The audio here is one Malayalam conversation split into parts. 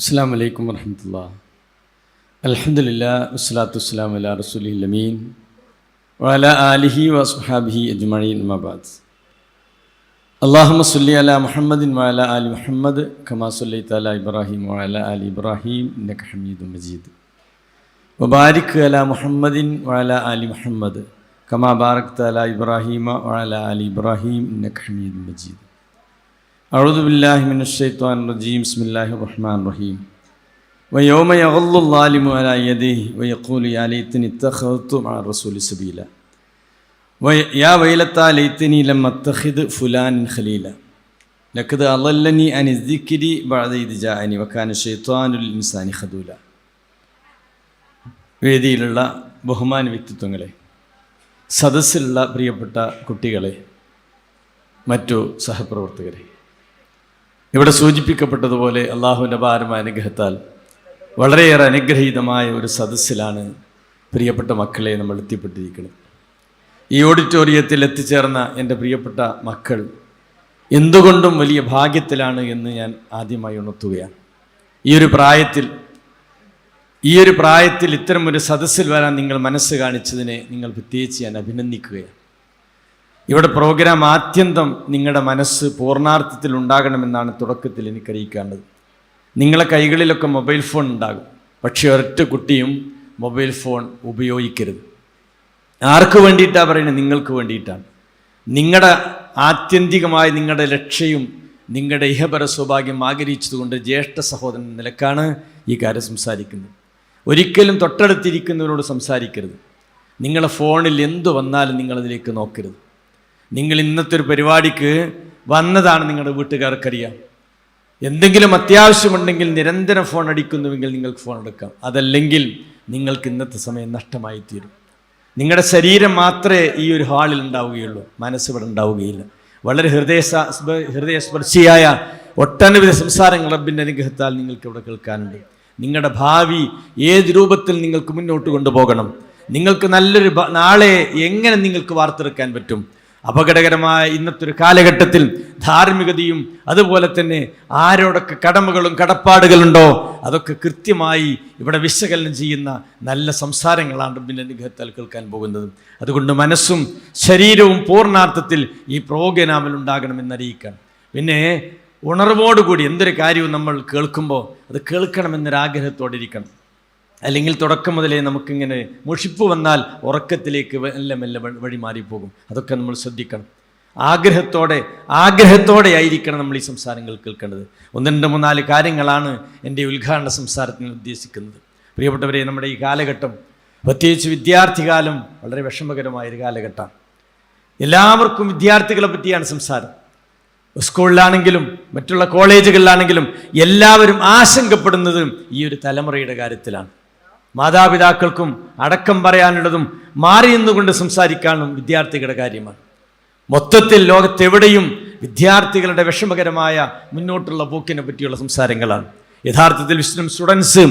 അസ്സാം വലൈക്കും വർഹമത്തുള്ള അലഹദില്ല വസ്സലാത്തു വസ്സലാം അല റസൂലി അമീൻ. വല ആലിഹി വസ്ഹാബിഹി അജ്മീൻ മബാദ് അള്ളാഹുമ സല്ലി അല മുഹമ്മദിൻ വാല ആലി മുഹമ്മദ് ഖമാ സുല്ലി തല ഇബ്രാഹിം വാല ആലി ഇബ്രാഹിം ഇന്നക ഹമീദ് മജീദ്. വബാരിക് അല മുഹമ്മദിൻ വാല ആലി മുഹമ്മദ് കമാ ബാറക് തല ഇബ്രാഹിമ വാല ആലി ഇബ്രാഹിം ഇന്നക ഹമീദ് മജീദ്. أعوذ بالله من الشيطان الرجيم بسم الله الرحمن الرحيم ويوم يغض الظالم على يديه ويقول يا ليتني اتخذت مع الرسول سبيلا ويا ويلتى ليتني لم اتخذ فلان خليلا لقد أضلني عن الذكر بعد إذ جاءني وكان الشيطان للإنسان خذولا വേദിയിലുള്ള ബഹുമാന വ്യക്തിത്വങ്ങളെ സദസ്സിലുള്ള പ്രിയപ്പെട്ട കുട്ടികളെ മറ്റു സഹപ്രവർത്തകരെ ഇവിടെ സൂചിപ്പിക്കപ്പെട്ടതുപോലെ അള്ളാഹുവിന്റെ ഭാരമ അനുഗ്രഹത്താൽ വളരെയേറെ അനുഗ്രഹീതമായ ഒരു സദസ്സിലാണ് പ്രിയപ്പെട്ട മക്കളെ നമ്മൾ എത്തിപ്പെട്ടിരിക്കുന്നത്. ഈ ഓഡിറ്റോറിയത്തിൽ എത്തിച്ചേർന്ന എന്റെ പ്രിയപ്പെട്ട മക്കൾ എന്തുകൊണ്ടും വലിയ ഭാഗ്യത്തിലാണ് എന്ന് ഞാൻ ആദ്യമായി ഉണർത്തുകയാണ്. ഈ ഒരു പ്രായത്തിൽ ഈ ഒരു പ്രായത്തിൽ ഇത്തരം ഒരു സദസ്സിൽ വരാൻ നിങ്ങൾ മനസ്സ് കാണിച്ചതിനെ നിങ്ങൾ പ്രത്യേകിച്ച് ഞാൻ അഭിനന്ദിക്കുകയാണ്. ഇവിടെ പ്രോഗ്രാം ആത്യന്തം നിങ്ങളുടെ മനസ്സ് പൂർണാർത്ഥത്തിൽ ഉണ്ടാകണമെന്നാണ് തുടക്കത്തിൽ എനിക്കറിയിക്കേണ്ടത് നിങ്ങളെ കൈകളിലൊക്കെ മൊബൈൽ ഫോൺ ഉണ്ടാകും. പക്ഷേ ഒരൊറ്റ കുട്ടിയും മൊബൈൽ ഫോൺ ഉപയോഗിക്കരുത്. ആർക്ക് വേണ്ടിയിട്ടാണ് പറയുന്നത്? നിങ്ങൾക്ക് വേണ്ടിയിട്ടാണ്. നിങ്ങളുടെ ആത്യന്തികമായ നിങ്ങളുടെ ലക്ഷ്യവും നിങ്ങളുടെ ഇഹപര സൗഭാഗ്യം ആഗ്രഹിച്ചതുകൊണ്ട് ജ്യേഷ്ഠ സഹോദരൻ നിലക്കാണ് ഈ കാര്യം സംസാരിക്കുന്നത്. ഒരിക്കലും തൊട്ടടുത്തിരിക്കുന്നവരോട് സംസാരിക്കരുത്. നിങ്ങളുടെ ഫോണിൽ എന്തു വന്നാലും നിങ്ങളതിലേക്ക് നോക്കരുത്. നിങ്ങൾ ഇന്നത്തെ ഒരു പരിപാടിക്ക് വന്നതാണ് നിങ്ങളുടെ വീട്ടുകാർക്കറിയാം. എന്തെങ്കിലും അത്യാവശ്യമുണ്ടെങ്കിൽ നിരന്തരം ഫോൺ അടിക്കുന്നുവെങ്കിൽ നിങ്ങൾക്ക് ഫോൺ എടുക്കാം. അതല്ലെങ്കിൽ നിങ്ങൾക്ക് ഇന്നത്തെ സമയം നഷ്ടമായി തീരും നിങ്ങളുടെ ശരീരം മാത്രമേ ഈ ഒരു ഹാളിൽ ഉണ്ടാവുകയുള്ളൂ. മനസ്സ് ഇവിടെ ഉണ്ടാവുകയില്ല. വളരെ ഹൃദയ ഹൃദയസ്പർശിയായ ഒട്ടനവധി സംസാരങ്ങൾ റബ്ബിന്റെ അനുഗ്രഹത്താൽ നിങ്ങൾക്ക് ഇവിടെ കേൾക്കാനുണ്ട്. നിങ്ങളുടെ ഭാവി ഏത് രൂപത്തിൽ നിങ്ങൾക്ക് മുന്നോട്ട് കൊണ്ടുപോകണം? നിങ്ങൾക്ക് നല്ലൊരു നാളെ എങ്ങനെ നിങ്ങൾക്ക് വാർത്തെടുക്കാൻ പറ്റും? അപകടകരമായ ഇന്നത്തെ ഒരു കാലഘട്ടത്തിൽ ധാർമ്മികതയും അതുപോലെ തന്നെ ആരോടൊക്കെ കടമകളും കടപ്പാടുകളുണ്ടോ അതൊക്കെ കൃത്യമായി ഇവിടെ വിശകലനം ചെയ്യുന്ന നല്ല സംസാരങ്ങളാണ് റബ്ബിന്റെ അനുഗ്രഹത്താൽ കേൾക്കാൻ പോകുന്നത്. അതുകൊണ്ട് മനസ്സും ശരീരവും പൂർണാർത്ഥത്തിൽ ഈ പ്രോഗ്രാമിൽ ഉണ്ടാകണമെന്ന് അറിയിക്കാൻ പിന്നെ ഉണർവോടുകൂടി എന്തൊരു കാര്യവും നമ്മൾ കേൾക്കുമ്പോൾ അത് കേൾക്കണമെന്നൊരാഗ്രഹത്തോടെ ഇരിക്കണം. അല്ലെങ്കിൽ തുടക്കം മുതലേ നമുക്കിങ്ങനെ മുഷിപ്പ് വന്നാൽ ഉറക്കത്തിലേക്ക് മെല്ലെ മെല്ലെ വഴി മാറിപ്പോകും. അതൊക്കെ നമ്മൾ ശ്രദ്ധിക്കണം. ആഗ്രഹത്തോടെ ആഗ്രഹത്തോടെ ആയിരിക്കണം നമ്മൾ ഈ സംസാരങ്ങൾ കേൾക്കേണ്ടത്. ഒന്ന് രണ്ട് മൂന്നാൽ കാര്യങ്ങളാണ് എന്റെ ഉദ്ഘാടന സംസാരത്തിന് ഉദ്ദേശിക്കുന്നത്. പ്രിയപ്പെട്ടവരെ നമ്മുടെ ഈ കാലഘട്ടം പ്രത്യേകിച്ച് വിദ്യാർത്ഥികാലം വളരെ വിഷമകരമായൊരു കാലഘട്ടമാണ്. എല്ലാവർക്കും വിദ്യാർത്ഥികളെ പറ്റിയാണ് സംസാരം. സ്കൂളിലാണെങ്കിലും മറ്റുള്ള കോളേജുകളിലാണെങ്കിലും എല്ലാവരും ആശങ്കപ്പെടുന്നത് ഈ ഒരു തലമുറയുടെ കാര്യത്തിലാണ്. മാതാപിതാക്കൾക്കും അടക്കം പറയാനുള്ളതും മാറി നിന്നുകൊണ്ട് സംസാരിക്കാനും വിദ്യാർത്ഥികളുടെ കാര്യമാണ്. മൊത്തത്തിൽ ലോകത്തെവിടെയും വിദ്യാർത്ഥികളുടെ വിഷമകരമായ മുന്നോട്ടുള്ള പോക്കിനെ പറ്റിയുള്ള സംസാരങ്ങളാണ്. യഥാർത്ഥത്തിൽ വിശ്വം സ്റ്റുഡൻസ്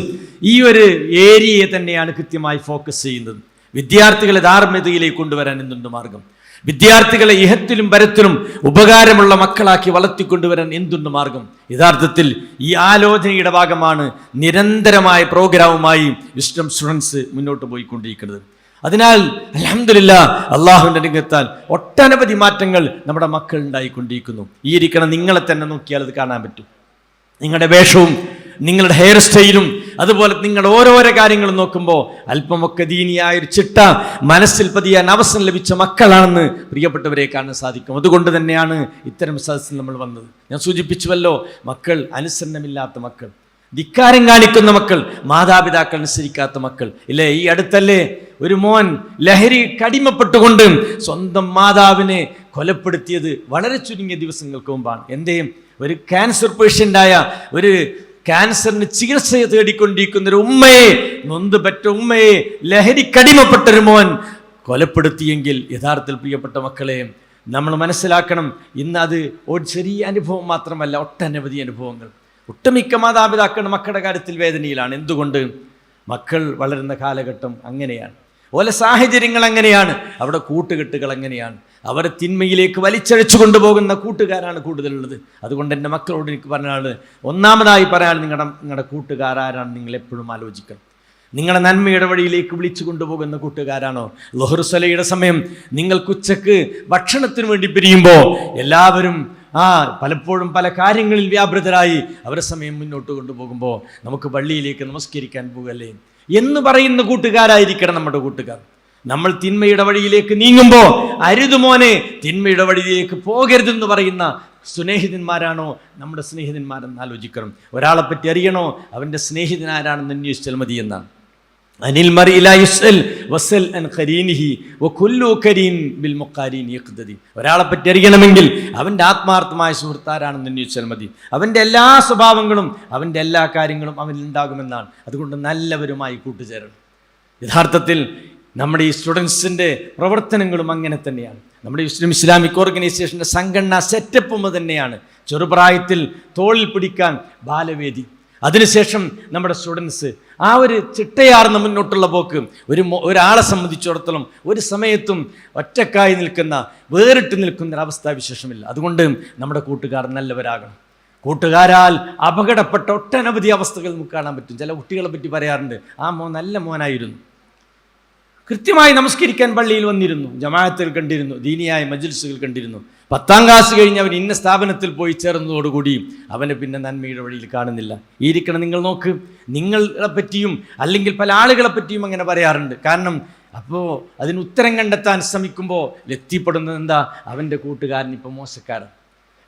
ഈ ഒരു ഏരിയയെ തന്നെയാണ് കൃത്യമായി ഫോക്കസ് ചെയ്യുന്നത്. വിദ്യാർത്ഥികളെ ധാർമ്മികതയിലേക്ക് കൊണ്ടുവരാൻ എന്തുണ്ട് മാർഗം? വിദ്യാർത്ഥികളെ ഇഹത്തിലും പരത്തിലും ഉപകാരമുള്ള മക്കളാക്കി വളർത്തിക്കൊണ്ടുവരാൻ എന്തുണ്ട് മാർഗം? യഥാർത്ഥത്തിൽ ഈ ആലോചനയുടെ ഭാഗമാണ് നിരന്തരമായ പ്രോഗ്രാമുമായി വിസ്റ്റം സ്റ്റുഡൻസ് മുന്നോട്ട് പോയിക്കൊണ്ടിരിക്കുന്നത്. അതിനാൽ അലഹമില്ല അള്ളാഹുവിന്റെ രംഗത്താൽ ഒട്ടനവധി മാറ്റങ്ങൾ നമ്മുടെ മക്കൾ ഉണ്ടായിക്കൊണ്ടിരിക്കുന്നു. ഈ ഇരിക്കണം നിങ്ങളെ തന്നെ നോക്കിയാൽ അത് കാണാൻ പറ്റും. നിങ്ങളുടെ വേഷവും നിങ്ങളുടെ ഹെയർ സ്റ്റൈലും അതുപോലെ നിങ്ങൾ ഓരോരോ കാര്യങ്ങൾ നോക്കുമ്പോൾ അല്പമൊക്കെ ദീനിയായ ഒരു ചിട്ട മനസ്സിൽ പതിയാൻ അവസരം ലഭിച്ച മക്കളാണെന്ന് പ്രിയപ്പെട്ടവരെ കാണാൻ സാധിക്കും. അതുകൊണ്ട് തന്നെയാണ് ഇത്തരം സദസ്സിൽ നമ്മൾ വന്നത്. ഞാൻ സൂചിപ്പിച്ചുവല്ലോ മക്കൾ അനുസരണമില്ലാത്ത മക്കൾ ധിക്കാരം കാണിക്കുന്ന മക്കൾ മാതാപിതാക്കൾ അനുസരിക്കാത്ത മക്കൾ. ഇല്ലേ ഈ അടുത്തല്ലേ? ഒരു മോൻ ലഹരി കടിമപ്പെട്ടുകൊണ്ട് സ്വന്തം മാതാവിനെ കൊലപ്പെടുത്തിയത് വളരെ ചുരുങ്ങിയ ദിവസങ്ങൾക്ക് മുമ്പാണ്. എന്തേയും ഒരു ക്യാൻസർ പേഷ്യന്റായ ഒരു ക്യാൻസറിന് ചികിത്സ തേടിക്കൊണ്ടിരിക്കുന്ന ഒരു ഉമ്മയെ നൊന്ത് പറ്റ ഉമ്മയെ ലഹരി കടിമപ്പെട്ടൊരു മോൻ കൊലപ്പെടുത്തിയെങ്കിൽ യഥാർത്ഥത്തിൽ പ്രിയപ്പെട്ട മക്കളെ നമ്മൾ മനസ്സിലാക്കണം ഇന്ന് അത് ഒരു ചെറിയ അനുഭവം മാത്രമല്ല ഒട്ടനവധി അനുഭവങ്ങൾ. ഒട്ടുമിക്ക മാതാപിതാക്കളുടെ മക്കളുടെ കാര്യത്തിൽ വേദനയിലാണ്. എന്തുകൊണ്ട്? മക്കൾ വളരുന്ന കാലഘട്ടം അങ്ങനെയാണ്. ഓല സാഹചര്യങ്ങൾ അങ്ങനെയാണ്. അവിടെ കൂട്ടുകെട്ടുകൾ അങ്ങനെയാണ്. അവരെ തിന്മയിലേക്ക് വലിച്ചഴച്ചു കൊണ്ടുപോകുന്ന കൂട്ടുകാരാണ് കൂടുതലുള്ളത്. അതുകൊണ്ട് എന്റെ മക്കളോട് എനിക്ക് പറഞ്ഞാണ് ഒന്നാമതായി പറയാൻ നിങ്ങളുടെ നിങ്ങളുടെ കൂട്ടുകാരാരാണ് നിങ്ങൾ എപ്പോഴും ആലോചിക്കണം. നിങ്ങളെ നന്മയുടെ വഴിയിലേക്ക് വിളിച്ചു കൊണ്ടുപോകുന്ന കൂട്ടുകാരാണോ? ലൊഹർസലയുടെ സമയം നിങ്ങൾക്ക് ഉച്ചയ്ക്ക് ഭക്ഷണത്തിന് വേണ്ടി പിരിയുമ്പോൾ എല്ലാവരും ആ പലപ്പോഴും പല കാര്യങ്ങളിൽ വ്യാപൃതരായി അവരെ സമയം മുന്നോട്ട് കൊണ്ടുപോകുമ്പോൾ നമുക്ക് പള്ളിയിലേക്ക് നമസ്കരിക്കാൻ പോകല്ലേ? എന്ന് പറയുന്ന കൂട്ടുകാരായിരിക്കണം നമ്മുടെ കൂട്ടുകാർ. നമ്മൾ തിന്മയുടെ വഴിയിലേക്ക് നീങ്ങുമ്പോൾ അരുതുമോനെ തിന്മയുടെ വഴിയിലേക്ക് പോകരുതെന്ന് പറയുന്ന സ്നേഹിതന്മാരാണോ? നമ്മുടെ സ്നേഹിതന്മാരെന്ന് ആലോചിക്കണം. ഒരാളെ പറ്റി അറിയണോ? അവന്റെ സ്നേഹിതനാരാണെന്ന് അന്വേഷിച്ചാൽ മതി എന്നാണ് അനിൽ ഒരാളെ പറ്റി അറിയണമെങ്കിൽ അവന്റെ ആത്മാർത്ഥമായ സുഹൃത്താരാണെന്ന് അന്വേഷിച്ചാൽ മതി. അവന്റെ എല്ലാ സ്വഭാവങ്ങളും അവന്റെ എല്ലാ കാര്യങ്ങളും അവനിൽ ഉണ്ടാകുമെന്നാണ്. അതുകൊണ്ട് നല്ലവരുമായി കൂട്ടുചേരണം. യഥാർത്ഥത്തിൽ നമ്മുടെ ഈ സ്റ്റുഡൻസിന്റെ പ്രവർത്തനങ്ങളും അങ്ങനെ തന്നെയാണ്. നമ്മുടെ മുസ്ലിം ഇസ്ലാമിക് ഓർഗനൈസേഷന്റെ സംഘടനാ സെറ്റപ്പും തന്നെയാണ് ചെറുപ്രായത്തിൽ തോളിൽ പിടിക്കാൻ ബാലവേദി. അതിനുശേഷം നമ്മുടെ സ്റ്റുഡൻസ് ആ ഒരു ചിട്ടയാർന്ന മുന്നോട്ടുള്ള പോക്ക് ഒരു ഒരാളെ സംബന്ധിച്ചിടത്തോളം ഒരു സമയത്തും ഒറ്റക്കായി നിൽക്കുന്ന വേറിട്ട് നിൽക്കുന്ന ഒരു അവസ്ഥാവിശേഷമില്ല അതുകൊണ്ട് നമ്മുടെ കൂട്ടുകാർ നല്ലവരാകണം. കൂട്ടുകാരാൽ അപകടപ്പെട്ട ഒട്ടനവധി അവസ്ഥകൾ നമുക്ക് കാണാൻ പറ്റും. ചില കുട്ടികളെ പറ്റി പറയാറുണ്ട് ആ മോൻ നല്ല മോനായിരുന്നു. കൃത്യമായി നമസ്കരിക്കാൻ പള്ളിയിൽ വന്നിരുന്നു ജമാഅത്തിൽ കണ്ടിരുന്നു ദീനിയായ മജിൽസുകൾ കണ്ടിരുന്നു. പത്താം ക്ലാസ് കഴിഞ്ഞ് അവൻ ഇന്ന സ്ഥാപനത്തിൽ പോയി ചേർന്നതോടുകൂടി അവനെ പിന്നെ നന്മയുടെ വഴിയിൽ കാണുന്നില്ല. ഈ ഇരിക്കണം നിങ്ങൾ നോക്ക്. നിങ്ങളെ പറ്റിയും അല്ലെങ്കിൽ പല ആളുകളെ പറ്റിയും അങ്ങനെ പറയാറുണ്ട്. കാരണം അപ്പോൾ അതിന് ഉത്തരം കണ്ടെത്താൻ ശ്രമിക്കുമ്പോൾ എത്തിപ്പെടുന്നത് എന്താ? അവന്റെ കൂട്ടുകാരൻ ഇപ്പോൾ മോശക്കാരൻ.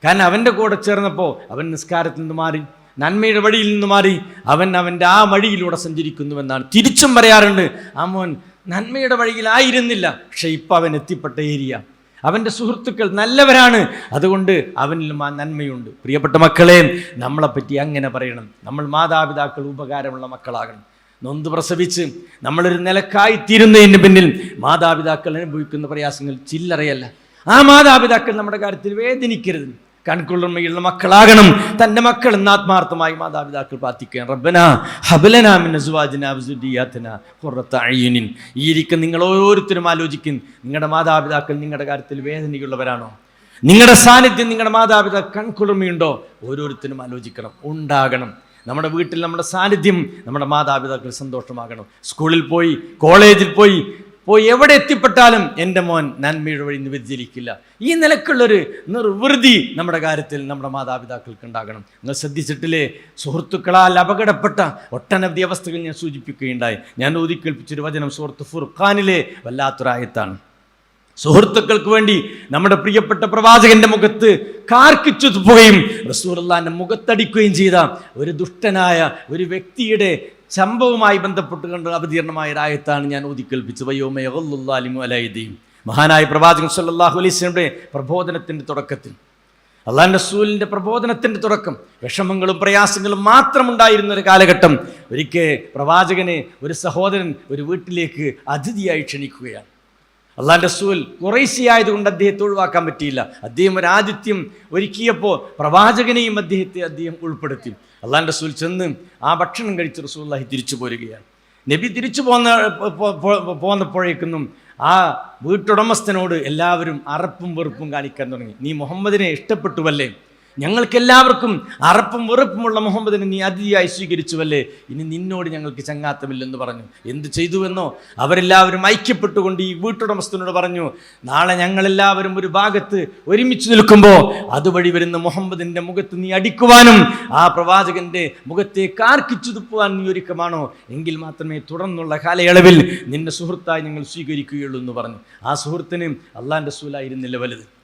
കാരണം അവന്റെ കൂടെ ചേർന്നപ്പോൾ അവൻ നിസ്കാരത്തിൽ നിന്ന് മാറി നന്മയുടെ വഴിയിൽ നിന്ന് മാറി അവൻ അവന്റെ ആ വഴിയിലൂടെ സഞ്ചരിക്കുന്നുവെന്നാണ്. തിരിച്ചും പറയാറുണ്ട് ആ മോൻ നന്മയുടെ വഴിയിലായിരുന്നില്ല. പക്ഷെ ഇപ്പം അവൻ എത്തിപ്പെട്ട ഏരിയ. അവന്റെ സുഹൃത്തുക്കൾ നല്ലവരാണ്. അതുകൊണ്ട് അവനിലും ആ നന്മയുണ്ട്. പ്രിയപ്പെട്ട മക്കളെ നമ്മളെപ്പറ്റി അങ്ങനെ പറയണം. നമ്മൾ മാതാപിതാക്കൾ ഉപകാരമുള്ള മക്കളാകണം. നൊന്ത് പ്രസവിച്ച് നമ്മളൊരു നിലക്കായി തീരുന്നതിന് പിന്നിൽ മാതാപിതാക്കൾ അനുഭവിക്കുന്ന പ്രയാസങ്ങൾ ചില്ലറയല്ല. ആ മാതാപിതാക്കൾ നമ്മുടെ കാര്യത്തിൽ വേദനിക്കരുത്. കൺകുളിർമയുള്ള മക്കളാകണം. തന്റെ മക്കൾ എന്ന ആത്മാർത്ഥമായി മാതാപിതാക്കൾ പ്രാർത്ഥിക്കുകയാണ്. റബ്ബന ഹബലന മിൻ ഈ ഇരിക്കും നിങ്ങൾ ഓരോരുത്തരും ആലോചിക്കും. നിങ്ങളുടെ മാതാപിതാക്കൾ നിങ്ങളുടെ കാര്യത്തിൽ വേദനയുള്ളവരാണോ? നിങ്ങളുടെ സാന്നിധ്യം നിങ്ങളുടെ മാതാപിതാക്കൾ കൺകുളിർമയുണ്ടോ? ഓരോരുത്തരും ആലോചിക്കണം. ഉണ്ടാകണം. നമ്മുടെ വീട്ടിൽ നമ്മുടെ സാന്നിധ്യം നമ്മുടെ മാതാപിതാക്കൾ സന്തോഷമാകണം. സ്കൂളിൽ പോയി കോളേജിൽ പോയി പോയി എവിടെ എത്തിപ്പെട്ടാലും എന്റെ മോൻ നന്മയുടെ വഴി വ്യതിചലിക്കില്ല ഈ നിലക്കുള്ളൊരു നിർവൃതി നമ്മുടെ കാര്യത്തിൽ നമ്മുടെ മാതാപിതാക്കൾക്ക് ഉണ്ടാകണം. നിങ്ങൾ ശ്രദ്ധിച്ചിട്ടില്ലേ? സുഹൃത്തുക്കളാൽ അപകടപ്പെട്ട ഒട്ടനവധി അവസ്ഥകൾ ഞാൻ സൂചിപ്പിക്കുകയുണ്ടായി. ഞാൻ ഊതിക്കേൽപ്പിച്ചൊരു വചനം സുഹൃത്ത് ഫുർഖാനിലെ വല്ലാത്തൊരായത്താണ്. സുഹൃത്തുക്കൾക്ക് വേണ്ടി നമ്മുടെ പ്രിയപ്പെട്ട പ്രവാചകന്റെ മുഖത്ത് കാർക്കിച്ചു തുപ്പുകയും അള്ളാന്റെ മുഖത്തടിക്കുകയും ചെയ്ത ഒരു ദുഷ്ടനായ ഒരു വ്യക്തിയുടെ സംഭവവുമായി ബന്ധപ്പെട്ടുകൊണ്ട് അവതീർണമായ രായത്താണ് ഞാൻ ഊതിക്കേൽപ്പിച്ചത്. വയോമയലിമു അലൈദീം മഹാനായ പ്രവാചകൻ സല്ലാഹു അലൈസ്ലിയുടെ പ്രബോധനത്തിന്റെ തുടക്കത്തിൽ അള്ളാഹ് റസൂലിന്റെ പ്രബോധനത്തിന്റെ തുടക്കം വിഷമങ്ങളും പ്രയാസങ്ങളും മാത്രമുണ്ടായിരുന്ന ഒരു കാലഘട്ടം ഒരിക്കൽ പ്രവാചകനെ ഒരു സഹോദരൻ ഒരു വീട്ടിലേക്ക് അതിഥിയായി ക്ഷണിക്കുകയാണ്. അള്ളാഹ് റസൂൽ കുറേശ്ശി ആയതുകൊണ്ട് അദ്ദേഹത്തെ ഒഴിവാക്കാൻ പറ്റിയില്ല. അദ്ദേഹം ഒരു ആതിഥ്യം ഒരുക്കിയപ്പോൾ പ്രവാചകനെയും അദ്ദേഹത്തെ അദ്ദേഹം ഉൾപ്പെടുത്തി. അള്ളാഹ് റസൂൽ ചെന്ന് ആ ഭക്ഷണം കഴിച്ച് റസൂല്ലാഹി തിരിച്ചു പോരുകയാണ്. നബി തിരിച്ചു പോന്ന പോന്നപ്പോഴേക്കൊന്നും ആ വീട്ടുടമസ്ഥനോട് എല്ലാവരും അറപ്പും വെറുപ്പും കാണിക്കാൻ തുടങ്ങി. നീ മുഹമ്മദിനെ ഇഷ്ടപ്പെട്ടുവല്ലേ? ഞങ്ങൾക്കെല്ലാവർക്കും അറപ്പും വെറുപ്പുമുള്ള മുഹമ്മദിനെ നീ അതിഥിയായി സ്വീകരിച്ചുവല്ലേ? ഇനി നിന്നോട് ഞങ്ങൾക്ക് ചങ്ങാത്തമില്ലെന്ന് പറഞ്ഞു. എന്ത് ചെയ്തുവെന്നോ? അവരെല്ലാവരും ഐക്യപ്പെട്ടുകൊണ്ട് ഈ വീട്ടുടമസ്ഥനോട് പറഞ്ഞു നാളെ ഞങ്ങളെല്ലാവരും ഒരു ഭാഗത്ത് ഒരുമിച്ച് നിൽക്കുമ്പോൾ അതുവഴി വരുന്ന മുഹമ്മദിന്റെ മുഖത്ത് നീ അടിക്കുവാനും ആ പ്രവാചകന്റെ മുഖത്തെ കാർക്കിച്ചു തുപ്പുവാൻ നീ ഒരുക്കമാണോ? എങ്കിൽ മാത്രമേ തുടർന്നുള്ള കാലയളവിൽ നിന്റെ സുഹൃത്തായി ഞങ്ങൾ സ്വീകരിക്കുകയുള്ളൂ എന്ന് പറഞ്ഞു. ആ സുഹൃത്തിന് അള്ളാന്റെ സൂലായിരുന്നില്ല വലുത്.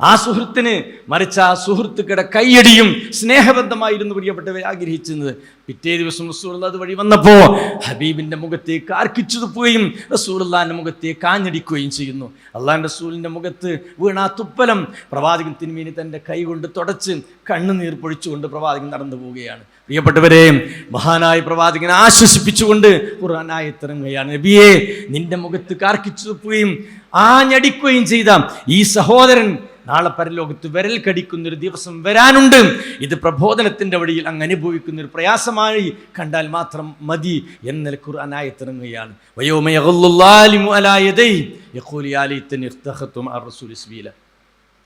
ആ സുഹൃത്തിന് മറിച്ച് ആ സുഹൃത്തുക്കളുടെ കൈയടിയും സ്നേഹബന്ധമായിരുന്നു പ്രിയപ്പെട്ടവരെ ആഗ്രഹിച്ചിരുന്നത്. പിറ്റേ ദിവസം റസൂൾ അത് വഴി വന്നപ്പോൾ ഹബീബിന്റെ മുഖത്തേക്ക് ആർക്കിച്ചു തുപ്പുകയും റസൂലുള്ളാന്റെ മുഖത്തേക്ക് കാഞ്ഞടിക്കുകയും ചെയ്യുന്നു. അള്ളാഹ് റസൂലിന്റെ മുഖത്ത് വീണ തുപ്പലം പ്രവാചകൻ തിന്മീനി തന്റെ കൈ കൊണ്ട് തുടച്ച് കണ്ണുനീർ പൊഴിച്ചുകൊണ്ട് പ്രവാചകൻ നടന്നു പോവുകയാണ്. പ്രിയപ്പെട്ടവരെ മഹാനായ പ്രവാചകനെ ആശ്വസിപ്പിച്ചുകൊണ്ട് ഖുർആനായി ഇറങ്ങുകയാണ് നബിയെ നിന്റെ മുഖത്ത് കാർക്കിച്ചു തുപ്പുകയും ആഞ്ഞടിക്കുകയും ചെയ്ത ഈ സഹോദരൻ നാളെ പരലോകത്ത് വിരൽ കടിക്കുന്ന ഒരു ദിവസം വരാനുണ്ട്. ഇത് പ്രബോധനത്തിന്റെ വഴിയിൽ അങ്ങ് അനുഭവിക്കുന്ന ഒരു പ്രയാസമായി കണ്ടാൽ മാത്രം മതി എന്ന നിലയ്ക്ക് ഖുർആൻ ആയത്തിറങ്ങുകയാണ്.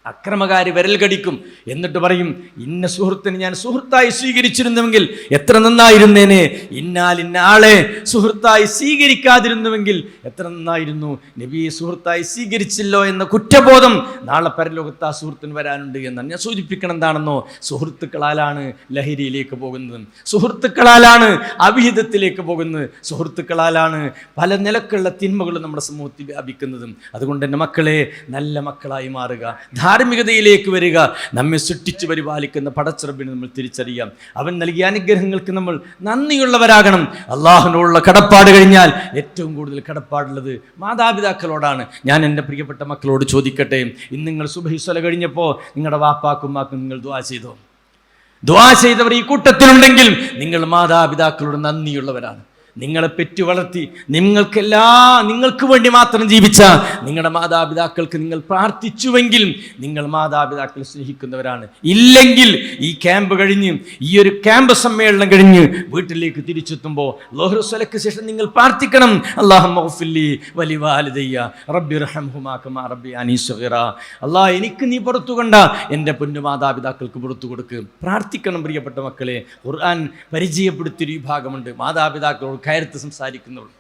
അക്രമകാരി വിരൽ കടിക്കും എന്നിട്ട് പറയും ഇന്ന സുഹൃത്തിന് ഞാൻ സുഹൃത്തായി സ്വീകരിച്ചിരുന്നുവെങ്കിൽ എത്ര നന്നായിരുന്നേനെ? ഇന്നാൽ ഇന്ന ആളെ സുഹൃത്തായി സ്വീകരിക്കാതിരുന്നുവെങ്കിൽ എത്ര നന്നായിരുന്നു? നബിയെ സുഹൃത്തായി സ്വീകരിച്ചില്ലോ എന്ന കുറ്റബോധം നാളെ പരലോകത്ത് ആ സുഹൃത്തിന് വരാനുണ്ട് എന്നാണ്. ഞാൻ സൂചിപ്പിക്കണം എന്താണെന്നോ? സുഹൃത്തുക്കളാലാണ് ലഹരിയിലേക്ക് പോകുന്നത്. സുഹൃത്തുക്കളാലാണ് അവിഹിതത്തിലേക്ക് പോകുന്നത്. സുഹൃത്തുക്കളാലാണ് പല നിലക്കുള്ള തിന്മകളും നമ്മുടെ സമൂഹത്തിൽ വ്യാപിക്കുന്നതും. അതുകൊണ്ട് എന്റെ മക്കളെ നല്ല മക്കളായി മാറുക. ധാർമ്മികതയിലേക്ക് വരിക. നമ്മെ സൃഷ്ടിച്ചു പരിപാലിക്കുന്ന പടച്ചിറപ്പിനെ നമ്മൾ തിരിച്ചറിയാം. അവൻ നൽകിയ അനുഗ്രഹങ്ങൾക്ക് നമ്മൾ നന്ദിയുള്ളവരാകണം. അള്ളാഹുനോടുള്ള കടപ്പാട് കഴിഞ്ഞാൽ ഏറ്റവും കൂടുതൽ കടപ്പാടുള്ളത് മാതാപിതാക്കളോടാണ്. ഞാൻ എന്റെ പ്രിയപ്പെട്ട മക്കളോട് ചോദിക്കട്ടെ. ഇന്ന് നിങ്ങൾ സുബഹിസ്വല കഴിഞ്ഞപ്പോൾ നിങ്ങളുടെ വാപ്പാക്കും മാക്കും നിങ്ങൾ ദ്വാ ചെയ്തോ? ദ്വാ ചെയ്തവർ ഈ കൂട്ടത്തിലുണ്ടെങ്കിൽ നിങ്ങൾ മാതാപിതാക്കളോട് നന്ദിയുള്ളവരാണ്. നിങ്ങളെ പെറ്റു വളർത്തി നിങ്ങൾക്കെല്ലാ നിങ്ങൾക്ക് വേണ്ടി മാത്രം ജീവിച്ച നിങ്ങളുടെ മാതാപിതാക്കൾക്ക് നിങ്ങൾ പ്രാർത്ഥിച്ചുവെങ്കിൽ നിങ്ങൾ മാതാപിതാക്കളെ സ്നേഹിക്കുന്നവരാണ്. ഇല്ലെങ്കിൽ ഈ ക്യാമ്പ് കഴിഞ്ഞ് ഈ ഒരു ക്യാമ്പ് സമ്മേളനം കഴിഞ്ഞ് വീട്ടിലേക്ക് തിരിച്ചെത്തുമ്പോൾ ലോഹറുസ്വലക്ക് ശേഷം നിങ്ങൾ പ്രാർത്ഥിക്കണം. അള്ളാഹുലി വലിവാലിദയ്യ റബ്ബി റഹംഹുമാക്കമാ റബ്ബി അനീസ്വറ അള്ളാഹ് എനിക്ക് നീ പുറത്തു കൊണ്ട എന്റെ പൊന്നു മാതാപിതാക്കൾക്ക് പുറത്തു കൊടുക്കുക പ്രാർത്ഥിക്കണം പ്രിയപ്പെട്ട മക്കളെ. ഖുർആൻ പരിചയപ്പെടുത്തിയൊരു വിഭാഗമുണ്ട്. മാതാപിതാക്കളോട് കയർത്ത് സംസാരിക്കുന്നവർ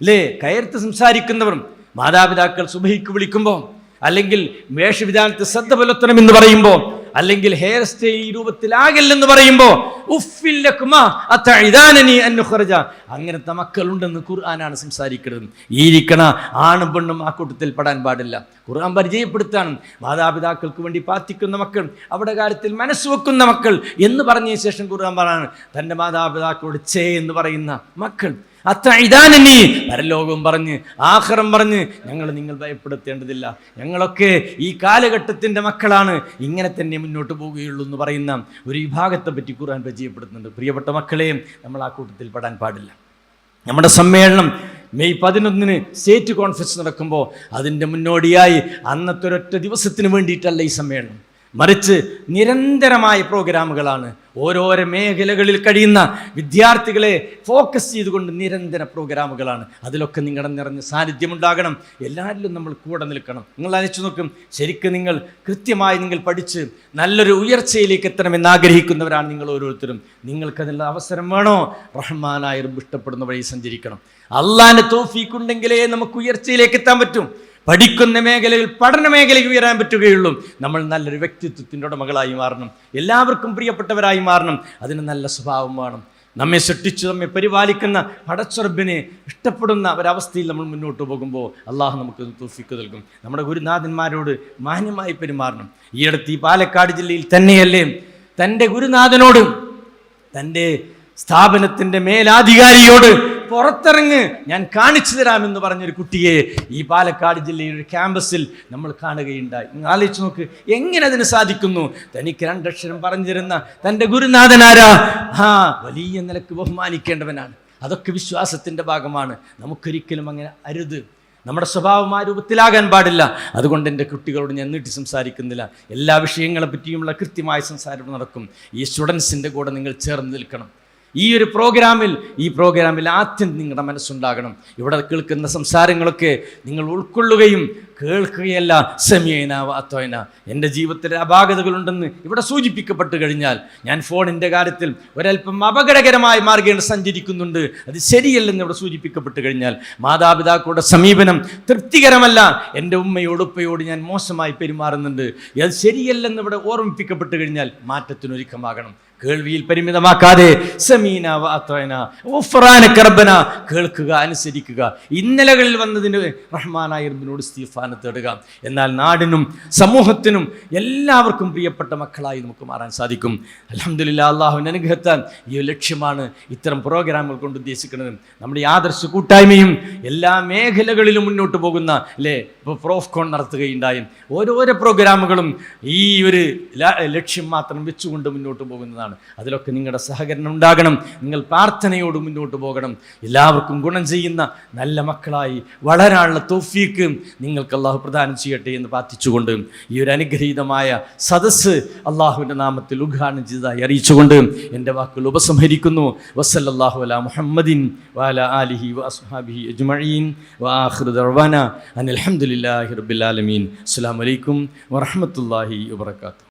അല്ലേ കയർത്ത് സംസാരിക്കുന്നവരും മാതാപിതാക്കൾ സുബഹിക്ക് വിളിക്കുമ്പോൾ അല്ലെങ്കിൽ വേഷവിധാനത്തെ ശ്രദ്ധ പുലർത്തണം എന്ന് പറയുമ്പോൾ അല്ലെങ്കിൽ ഹെയർ സ്റ്റൈൽ രൂപത്തിലാകില്ലെന്ന് പറയുമ്പോൾ അങ്ങനത്തെ മക്കളുണ്ടെന്ന് ഖുർആനാണ് സംസാരിക്കുന്നത്. ഈരിക്കണ ആണും പെണ്ണും ആ കൂട്ടത്തിൽ പെടാൻ പാടില്ല. ഖുർആൻ പരിചയപ്പെടുത്താണ്. മാതാപിതാക്കൾക്ക് വേണ്ടി പ്രാർത്ഥിക്കുന്ന മക്കൾ അവിടെ കാര്യത്തിൽ മനസ്സ് വെക്കുന്ന മക്കൾ എന്ന് പറഞ്ഞ ശേഷം ഖുർആൻ പറയാണ്. തന്റെ മാതാപിതാക്കളോട് ചേ എന്ന് പറയുന്ന മക്കൾ. അത്ര പരലോകം പറഞ്ഞ് ആഹ്റം പറഞ്ഞ് ഞങ്ങൾ നിങ്ങൾ ഭയപ്പെടുത്തേണ്ടതില്ല. ഞങ്ങളൊക്കെ ഈ കാലഘട്ടത്തിന്റെ മക്കളാണ്. ഇങ്ങനെ തന്നെ മുന്നോട്ട് പോവുകയുള്ളൂ എന്ന് പറയുന്ന ഒരു വിഭാഗത്തെ പറ്റി ഖുർആൻ പരിചയപ്പെടുത്തുന്നുണ്ട്. പ്രിയപ്പെട്ട മക്കളെയും നമ്മൾ ആ കൂട്ടത്തിൽ പെടാൻ പാടില്ല. നമ്മുടെ സമ്മേളനം മെയ് പതിനൊന്നിന് സ്റ്റേറ്റ് കോൺഫറൻസ് നടക്കുമ്പോൾ അതിന്റെ മുന്നോടിയായി അന്നത്തെ ഒരൊറ്റ ദിവസത്തിന് വേണ്ടിയിട്ടല്ല ഈ സമ്മേളനം. മറിച്ച് നിരന്തരമായ പ്രോഗ്രാമുകളാണ് ഓരോരോ മേഖലകളിൽ കഴിയുന്ന വിദ്യാർത്ഥികളെ ഫോക്കസ് ചെയ്തുകൊണ്ട് നിരന്തര പ്രോഗ്രാമുകളാണ് അതിലൊക്കെ നിങ്ങളുടെ നിറഞ്ഞ സാന്നിധ്യമുണ്ടാകണം. എല്ലാവരിലും നമ്മൾ കൂടെ നിൽക്കണം. നിങ്ങൾ അയച്ചു നോക്കും. ശരിക്കും നിങ്ങൾ കൃത്യമായി നിങ്ങൾ പഠിച്ച് നല്ലൊരു ഉയർച്ചയിലേക്ക് എത്തണമെന്ന് ആഗ്രഹിക്കുന്നവരാണ് നിങ്ങൾ ഓരോരുത്തരും. നിങ്ങൾക്കതിനുള്ള അവസരം വേണോ? റഹ്മാനായ ഇഷ്ടപ്പെടുന്ന വഴി സഞ്ചരിക്കണം. അള്ളാന്റെ തോഫീക്കുണ്ടെങ്കിലേ നമുക്ക് ഉയർച്ചയിലേക്ക് എത്താൻ പറ്റും. പഠിക്കുന്ന മേഖലയിൽ പഠന മേഖലയിൽ ഉയരാൻ പറ്റുകയുള്ളൂ. നമ്മൾ നല്ലൊരു വ്യക്തിത്വത്തിന്റെ ഉടമകളായി മാറണം. എല്ലാവർക്കും പ്രിയപ്പെട്ടവരായി മാറണം. അതിന് നല്ല സ്വഭാവം വേണം. നമ്മെ സൃഷ്ടിച്ചു നമ്മെ പരിപാലിക്കുന്ന പടച്ചുറബിനെ ഇഷ്ടപ്പെടുന്ന ഒരവസ്ഥയിൽ നമ്മൾ മുന്നോട്ട് പോകുമ്പോൾ അള്ളാഹു നമുക്ക് തോഫിക്ക് നൽകും. നമ്മുടെ ഗുരുനാഥന്മാരോട് മാന്യമായി പെരുമാറണം. ഈ അടുത്ത് ഈ പാലക്കാട് ജില്ലയിൽ തന്നെയല്ലേ? തന്റെ ഗുരുനാഥനോട് തന്റെ സ്ഥാപനത്തിന്റെ മേലാധികാരിയോട് പുറത്തിറങ്ങ് ഞാൻ കാണിച്ചു തരാമെന്ന് പറഞ്ഞൊരു കുട്ടിയെ ഈ പാലക്കാട് ജില്ലയിലൊരു ക്യാമ്പസിൽ നമ്മൾ കാണുകയുണ്ടായി. ആലോചിച്ച് നോക്ക് എങ്ങനെ അതിന് സാധിക്കുന്നു? തനിക്ക് രണ്ടക്ഷരം പറഞ്ഞു തരുന്ന തന്റെ ഗുരുനാഥനാരാ ആ വലിയ നിലയ്ക്ക് ബഹുമാനിക്കേണ്ടവനാണ്. അതൊക്കെ വിശ്വാസത്തിന്റെ ഭാഗമാണ്. നമുക്കൊരിക്കലും അങ്ങനെ അരുത്. നമ്മുടെ സ്വഭാവം ആ രൂപത്തിലാകാൻ പാടില്ല. അതുകൊണ്ട് എന്റെ കുട്ടികളോട് ഞാൻ നീട്ടി സംസാരിക്കുന്നില്ല. എല്ലാ വിഷയങ്ങളെ പറ്റിയുമുള്ള കൃത്യമായ സംസാരം നടക്കും. ഈ സ്റ്റുഡൻസിന്റെ കൂടെ നിങ്ങൾ ചേർന്ന് നിൽക്കണം. ഈ ഒരു പ്രോഗ്രാമിൽ ഈ പ്രോഗ്രാമിൽ ആദ്യം നിങ്ങളുടെ മനസ്സുണ്ടാകണം. ഇവിടെ കേൾക്കുന്ന സംസാരങ്ങളൊക്കെ നിങ്ങൾ ഉൾക്കൊള്ളുകയും കേൾക്കുകയല്ല സെമിയന വാത്തോയന എന്റെ ജീവിതത്തിൽ അപാകതകളുണ്ടെന്ന് ഇവിടെ സൂചിപ്പിക്കപ്പെട്ട് കഴിഞ്ഞാൽ ഞാൻ ഫോണിന്റെ കാര്യത്തിൽ ഒരല്പം അപകടകരമായി മാർഗങ്ങൾ സഞ്ചരിക്കുന്നുണ്ട്. അത് ശരിയല്ലെന്ന് ഇവിടെ സൂചിപ്പിക്കപ്പെട്ട് കഴിഞ്ഞാൽ മാതാപിതാക്കളുടെ സമീപനം തൃപ്തികരമല്ല. എന്റെ ഉമ്മയോട് ഉപ്പയോട് ഞാൻ മോശമായി പെരുമാറുന്നുണ്ട്. അത് ശരിയല്ലെന്ന് ഇവിടെ ഓർമ്മിപ്പിക്കപ്പെട്ട് കഴിഞ്ഞാൽ മാറ്റത്തിനൊരുക്കമാകണം. കേൾവിയിൽ പരിമിതമാക്കാതെ സമീന വാത്തോന ഉഫ്രാന കർബന കേൾക്കുക അനുസരിക്കുക. ഇന്നലകളിൽ വന്നതിന് റഹ്മാനായ റബ്ബിനോട് സ്റ്റീഫാനെ തേടുക. എന്നാൽ നാടിനും സമൂഹത്തിനും എല്ലാവർക്കും പ്രിയപ്പെട്ട മക്കളായി നമുക്ക് മാറാൻ സാധിക്കും. അലഹമില്ല അള്ളാഹുവിന്റെ അനുഗ്രഹത്താൽ ഈ ലക്ഷ്യമാണ് ഇത്തരം പ്രോഗ്രാമുകൾ കൊണ്ട് ഉദ്ദേശിക്കുന്നത്. നമ്മുടെ ആദർശ കൂട്ടായ്മയും എല്ലാ മേഖലകളിലും മുന്നോട്ട് പോകുന്ന അല്ലേ ഇപ്പോൾ പ്രോഫ്കോൺ നടത്തുകയുണ്ടായി. ഓരോരോ പ്രോഗ്രാമുകളും ഈ ഒരു ലക്ഷ്യം മാത്രം വെച്ചുകൊണ്ട് മുന്നോട്ട് പോകുന്നതാണ്. കാര്യമാണ് അതിലൊക്കെ നിങ്ങളുടെ സഹകരണം ഉണ്ടാകണം. നിങ്ങൾ പ്രാർത്ഥനയോട് മുന്നോട്ട് പോകണം. എല്ലാവർക്കും ഗുണം ചെയ്യുന്ന നല്ല മക്കളായി വളരാനുള്ള തോഫീക്ക് നിങ്ങൾക്ക് അള്ളാഹു പ്രദാനം ചെയ്യട്ടെ എന്ന് പ്രാർത്ഥിച്ചുകൊണ്ട് ഈ ഒരു അനുഗ്രഹീതമായ സദസ്സ് അള്ളാഹുവിന്റെ നാമത്തിൽ ഉദ്ഘാടനം ചെയ്തതായി അറിയിച്ചുകൊണ്ട് എന്റെ വാക്കുകൾ ഉപസംഹരിക്കുന്നു. വസല്ലാഹു അല മുഹമ്മദിൻ വാല ആലിഹി വഅസ്ഹാബിഹി അജ്മഈൻ. വആഖിറു ദർവാന അസ്സാം ഹംദുലില്ലാഹി റബ്ബിൽ ആലമീൻ. അസ്സലാമു അലൈക്കും വറഹ്മത്തുള്ളാഹി വബറകാതുഹു.